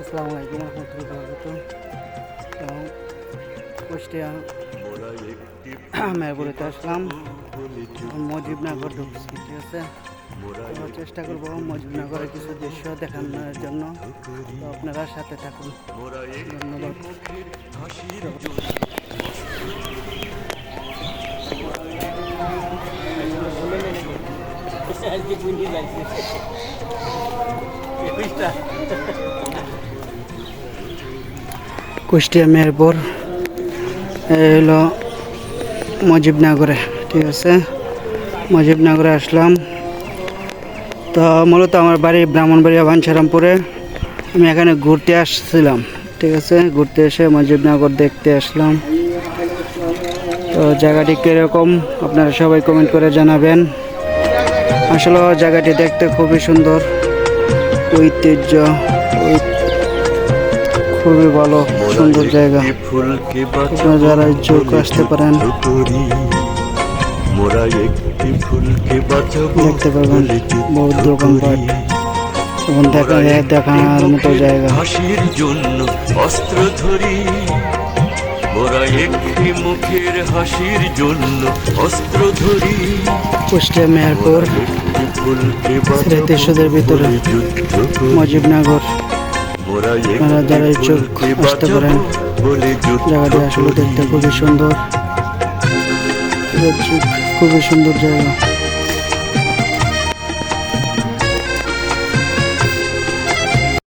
আসসালামু আলাইকুম রহমতুল্লাহ তো, কুষ্টিয়া মেহবুরিতে আসলাম। মজিবনগর ঢুকছি ঠিক আছে। চেষ্টা করব মজিবনগরের কিছু দৃশ্য দেখানোর জন্য। আপনারা সাথে থাকুন। ধন্যবাদ। কুষ্টিয়া মেহেরপুর হলো মজিবনগরে, ঠিক আছে? মজিবনগরে আসলাম। তো মূলত আমার বাড়ি ব্রাহ্মণবাড়িয়া বাঞ্ছারামপুরে। আমি এখানে ঘুরতে আসছিলাম, ঠিক আছে? ঘুরতে এসে মজিবনগর দেখতে আসলাম। তো জায়গাটি কীরকম? আপনারা সবাই কমেন্ট করে জানাবেন। আসলে জায়গাটি দেখতে খুবই সুন্দর। ঐতিহ্য খুবই ভালো সুন্দর জায়গা। আপনারা যারা ইচ্ছুক আসতে পারেন। দেখতে পাবেন বহুত দোকানপাট। এবং দেখা যায় দেখার মতো জায়গা। হাসির জন্য অস্ত্র ধরি। মোরা একটি মুখের হাসির জন্য অস্ত্র ধরি। কুষ্টিয়া মেহেরপুর একটি ভিতরে। মজিবনগর। আপনারা যারা ইচ্ছুক আসতে পারেন। জায়গাটি আসলে দেখতে খুবই সুন্দর খুবই সুন্দর জায়গা